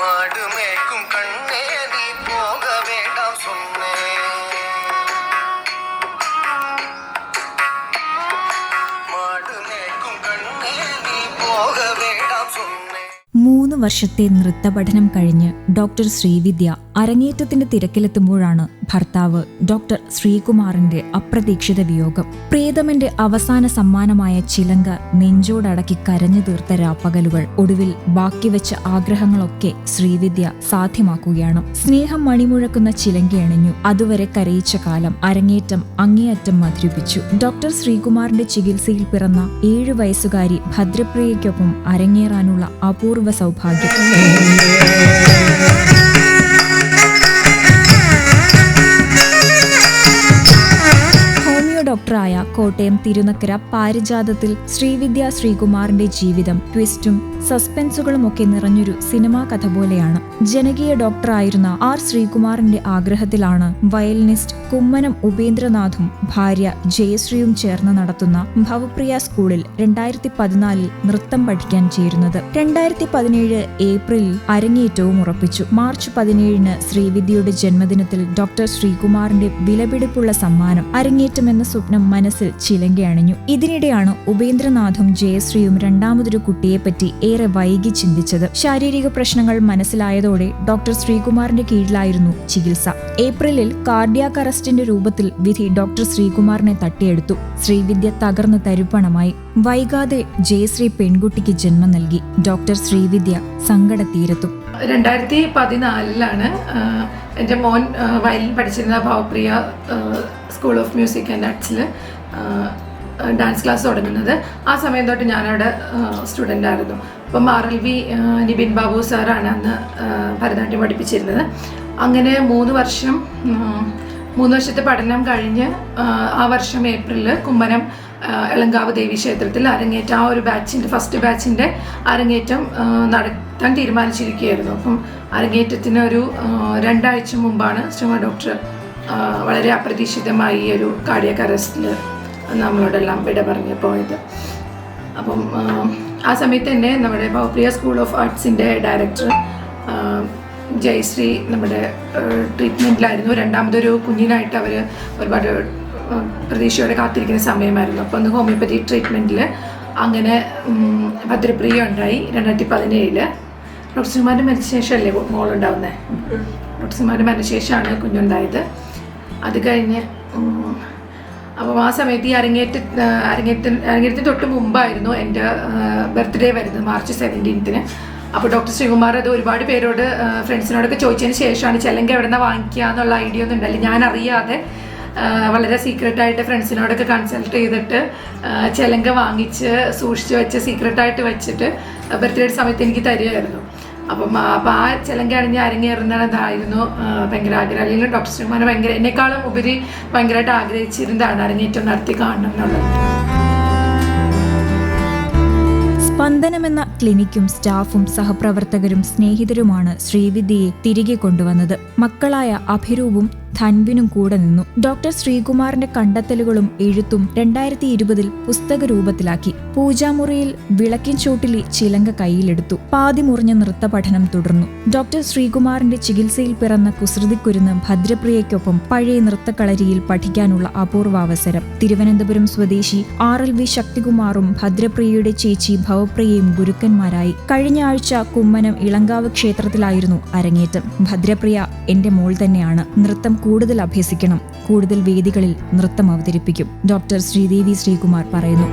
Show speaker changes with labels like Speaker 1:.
Speaker 1: ಮಾಡು വർഷത്തെ നൃത്തപഠനം കഴിഞ്ഞ് ഡോക്ടർ ശ്രീവിദ്യ അരങ്ങേറ്റത്തിന്റെ തിരക്കിലെത്തുമ്പോഴാണ് ഭർത്താവ് ഡോക്ടർ ശ്രീകുമാറിന്റെ അപ്രതീക്ഷിത വിയോഗം. പ്രീതമന്റെ അവസാന സമ്മാനമായ ചിലങ്ക നെഞ്ചോടടക്കി കരഞ്ഞു തീർത്ത രാപ്പകലുകൾ ഒടുവിൽ ബാക്കി വെച്ച ആഗ്രഹങ്ങളൊക്കെ ശ്രീവിദ്യ സാധ്യമാക്കുകയാണ്. സ്നേഹം മണിമുഴക്കുന്ന ചിലങ്ക അണിഞ്ഞു അതുവരെ കരയിച്ച കാലം അരങ്ങേറ്റം അങ്ങേയറ്റം മധുരിപ്പിച്ചു. ഡോക്ടർ ശ്രീകുമാറിന്റെ ചികിത്സയിൽ പിറന്ന ഏഴു വയസ്സുകാരി ഭദ്രപ്രിയയ്ക്കൊപ്പം അരങ്ങേറാനുള്ള അപൂർവ സൗഭാഗ്യം Hadi. ഡോക്ടറായ കോട്ടയം തിരുനക്കര പാരിജാതത്തിൽ ശ്രീവിദ്യ ശ്രീകുമാറിന്റെ ജീവിതം ട്വിസ്റ്റും സസ്പെൻസുകളുമൊക്കെ നിറഞ്ഞൊരു സിനിമാ കഥ പോലെയാണ്. ജനകീയ ഡോക്ടറായിരുന്ന ആർ ശ്രീകുമാറിന്റെ ആഗ്രഹത്തിലാണ് വയലിനിസ്റ്റ് കുമ്മനം ഉപേന്ദ്രനാഥും ഭാര്യ ജയശ്രീയും ചേർന്ന് നടത്തുന്ന ഭവപ്രിയ സ്കൂളിൽ രണ്ടായിരത്തി പതിനാലിൽ നൃത്തം പഠിക്കാൻ ചേരുന്നത്. രണ്ടായിരത്തി പതിനേഴ് ഏപ്രിലിൽ അരങ്ങേറ്റവും ഉറപ്പിച്ചു. മാർച്ച് പതിനേഴിന് ശ്രീവിദ്യയുടെ ജന്മദിനത്തിൽ ഡോക്ടർ ശ്രീകുമാറിന്റെ വിലപിടിപ്പുള്ള സമ്മാനം അരങ്ങേറ്റമെന്ന സ്വപ്നം മനസ്സിൽ ചിലങ്കയണിഞ്ഞു ഇതിനിടെയാണ് ഉപേന്ദ്രനാഥും ജയശ്രീയും രണ്ടാമതൊരു കുട്ടിയെപ്പറ്റി ഏറെ വൈകി ചിന്തിച്ചത്. ശാരീരിക പ്രശ്നങ്ങൾ മനസ്സിലായതോടെ ഡോക്ടർ ശ്രീകുമാറിന്റെ കീഴിലായിരുന്നു ചികിത്സ. ഏപ്രിലിൽ കാർഡിയാക് അറസ്റ്റിന്റെ രൂപത്തിൽ വിധി ഡോക്ടർ ശ്രീകുമാറിനെ തട്ടിയെടുത്തു. ശ്രീവിദ്യ തകർന്ന് തരിപ്പണമായി. വൈകാതെ ജയശ്രീ പെൺകുട്ടിക്ക് ജന്മം നൽകി. ഡോക്ടർ ശ്രീവിദ്യ സങ്കടത്തീരത്തു
Speaker 2: രണ്ടായിരത്തി പതിനാലിലാണ് എന്റെ മോൻ വയലിൽ പഠിച്ചിരുന്ന Bhavapriya school of music and ആർട്സിൽ dance class തുടങ്ങുന്നത്. ആ സമയം തൊട്ട് ഞാനവിടെ സ്റ്റുഡന്റ് ആയിരുന്നു. അപ്പം R L V Nibin Babu സാറാണ് അന്ന് ഭരതനാട്യം പഠിപ്പിച്ചിരുന്നത്. അങ്ങനെ മൂന്ന് വർഷം മൂന്ന് വർഷത്തെ പഠനം കഴിഞ്ഞ് ആ, വർഷം ഏപ്രിലിൽ കുമ്മനം എളങ്കാവ് ദേവി ക്ഷേത്രത്തിൽ അരങ്ങേറ്റം ആ ഒരു ബാച്ചിന്റെ ഫസ്റ്റ് ബാച്ചിന്റെ അരങ്ങേറ്റം നടത്താൻ തീരുമാനിച്ചിരിക്കുകയായിരുന്നു. അപ്പം അരങ്ങേറ്റത്തിന് ഒരു രണ്ടാഴ്ച മുമ്പാണ് ശ്രീമ ഡോക്ടർ വളരെ അപ്രതീക്ഷിതമായി ഈ ഒരു കാർഡിയക് അറസ്റ്റിൽ നമ്മളോടെല്ലാം വിട പറഞ്ഞു പോയത്. അപ്പം ആ, സമയത്ത് തന്നെ നമ്മുടെ ഭവപ്രിയ സ്കൂൾ ഓഫ് ആർട്സിന്റെ ഡയറക്ടർ ജയശ്രീ നമ്മുടെ ട്രീറ്റ്മെന്റിലായിരുന്നു രണ്ടാമതൊരു കുഞ്ഞിനായിട്ട് അവർ ഒരുപാട് പ്രതീക്ഷയോടെ കാത്തിരിക്കുന്ന സമയമായിരുന്നു. അപ്പോൾ ഒന്ന് ഹോമിയോപ്പതി ട്രീറ്റ്മെന്റിൽ അങ്ങനെ ഭദ്രപ്രിയ ഉണ്ടായി രണ്ടായിരത്തി പതിനേഴിൽ ഡോക്ടർമാർ മരിച്ച ശേഷമല്ലേ മോളുണ്ടാവുന്നത് ഡോക്ടർമാർ മരിച്ച ശേഷമാണ് കുഞ്ഞുണ്ടായത്. അത് കഴിഞ്ഞ് അപ്പോൾ അപ്പം ആ സമയത്ത് ഈ അരങ്ങേറ്റ അരങ്ങേറ്റ അരങ്ങേറ്റത്തിന് തൊട്ട് മുമ്പായിരുന്നു എന്റെ ബർത്ത്ഡേ വരുന്നത് മാർച്ച് സെവന്റീൻത്തിന്. അപ്പോൾ ഡോക്ടർ ശ്രീകുമാർ അത് ഒരുപാട് പേരോട് ഫ്രണ്ട്സിനോടൊക്കെ ചോദിച്ചതിന് ശേഷമാണ് ചെല്ലെങ്കിൽ എവിടെ നിന്നാണ് വാങ്ങിക്കുക എന്നുള്ള ഐഡിയ ഒന്നും ഉണ്ടല്ലോ ഞാൻ അറിയാതെ വളരെ സീക്രട്ടായിട്ട് ഫ്രണ്ട്സിനോടൊക്കെ കൺസൾട്ട് ചെയ്തിട്ട് ചെലങ്ക വാങ്ങിച്ച് സൂക്ഷിച്ച് വെച്ച് സീക്രട്ടായിട്ട് വെച്ചിട്ട് ബർത്ത്ഡേ സമയത്ത് എനിക്ക് തരികയായിരുന്നു. അപ്പം അപ്പം ആ ചിലങ്ക അണിഞ്ഞ് അരങ്ങേറുന്നതായിരുന്നു ആ, ഭയങ്കര ആഗ്രഹം. അല്ലെങ്കിൽ ഡോക്ടർ ശ്രീമാനെ ഭയങ്കര എന്നെക്കാളും ഉപരി ഭയങ്കരമായിട്ട് ആഗ്രഹിച്ചിരുന്നതാണ് അരങ്ങേറ്റം നടത്തി കാണണം എന്നുള്ളത്.
Speaker 1: സ്പന്ദനമെന്ന ക്ലിനിക്കും സ്റ്റാഫും സഹപ്രവർത്തകരും സ്നേഹിതരുമാണ് ശ്രീവിദ്യയെ തിരികെ കൊണ്ടുവന്നത്. മക്കളായ അഭിരൂപും ധൻവിനും കൂടെ നിന്നു. ഡോക്ടർ ശ്രീകുമാറിന്റെ കണ്ടെത്തലുകളും എഴുത്തും രണ്ടായിരത്തി ഇരുപതിൽ പുസ്തക രൂപത്തിലാക്കി പൂജാമുറിയിൽ വിളക്കിൻ ചോട്ടിലെ ചിലങ്ക കൈയിലെടുത്തു പാതി മുറിഞ്ഞ നൃത്ത പഠനം തുടർന്നു. ഡോക്ടർ ശ്രീകുമാറിന്റെ ചികിത്സയിൽ പിറന്ന കുസൃതിക്കുരുന്ന് ഭദ്രപ്രിയയ്ക്കൊപ്പം പഴയ നൃത്തക്കളരിയിൽ പഠിക്കാനുള്ള അപൂർവാവസരം. തിരുവനന്തപുരം സ്വദേശി ആർ എൽ വി ശക്തികുമാറും ഭദ്രപ്രിയയുടെ ചേച്ചി ഭവപ്രിയയും ഗുരുക്കന്മാരായി. കഴിഞ്ഞ ആഴ്ച കുമ്മനം ഇളങ്കാവ് ക്ഷേത്രത്തിലായിരുന്നു അരങ്ങേറ്റം. ഭദ്രപ്രിയ എന്റെ മോൾ തന്നെയാണ്. നൃത്തം കൂടുതൽ അഭ്യസിക്കണം. കൂടുതൽ വേദികളിൽ നൃത്തം അവതരിപ്പിക്കും. ഡോക്ടർ ശ്രീദേവി ശ്രീകുമാർ പറയുന്നു.